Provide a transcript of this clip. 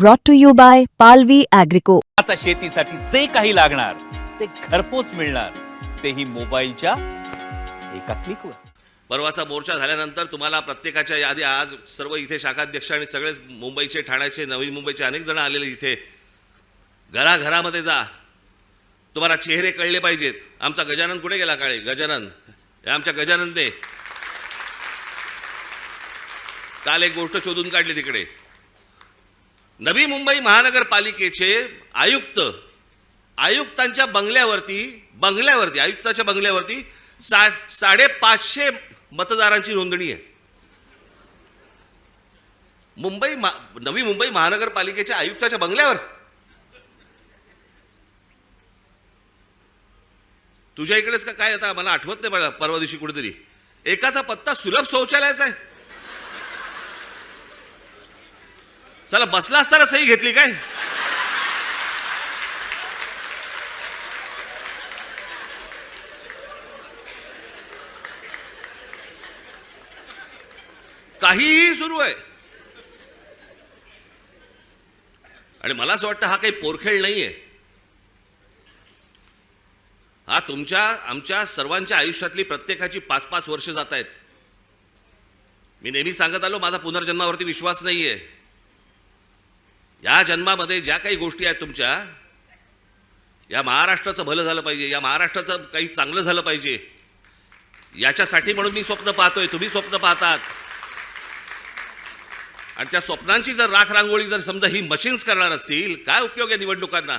brought to you by Palvi Agrico. आता शेतीसाठी जे काही लागणार ते घरपोच मिळणार. तेही मोबाईलच्या एका क्लिकवर. परवाचा मोर्चा झाल्यानंतर तुम्हाला प्रत्येकाच्या यादी आज सर्व इथे शाखाध्यक्ष आणि सगळेच मुंबईचे ठाण्याचे नवी मुंबईचे अनेक जण आलेले इथे. घराघरामध्ये जा. तुम्हाला चेहरे कळले पाहिजेत. आमचा गजानन कुठे गेला काळे? गजानन. हे आमच्या गजाननने. काल एक गोष्ट शोधून काढली तिकडे. नवी मुंबई महानगरपालिकेचे आयुक्त आयुक्तांच्या बंगल्यावरती बंगल्यावरती आयुक्ताच्या बंगल्यावरती सा साडेपाचशे मतदारांची नोंदणी आहे. मुंबई मा नवी मुंबई महानगरपालिकेच्या आयुक्ताच्या बंगल्यावर. तुझ्या इकडेच का काय आता मला आठवत नाही परवा दिवशी कुठेतरी. एकाचा पत्ता सुलभ शौचालयाचा आहे. चला बसला असताना सही घेतली काय? काहीही सुरू आहे. आणि मला असं वाटतं हा काही पोरखेळ नाहीये. हा तुमच्या आमच्या सर्वांच्या आयुष्यातली प्रत्येकाची पाच पाच वर्ष जात आहेत. मी नेहमी सांगत आलो माझा पुनर्जन्मावरती विश्वास नाहीये. या जन्मामध्ये ज्या काही गोष्टी आहेत तुमच्या या महाराष्ट्राचं भलं झालं पाहिजे या महाराष्ट्राचं काही चांगलं झालं पाहिजे याच्यासाठी म्हणून मी स्वप्न पाहतोय तुम्ही स्वप्न पाहतात. आणि त्या स्वप्नांची जर राख रांगोळी जर समजा ही मशीन्स करणार असतील काय उपयोग आहे निवडणुकांना?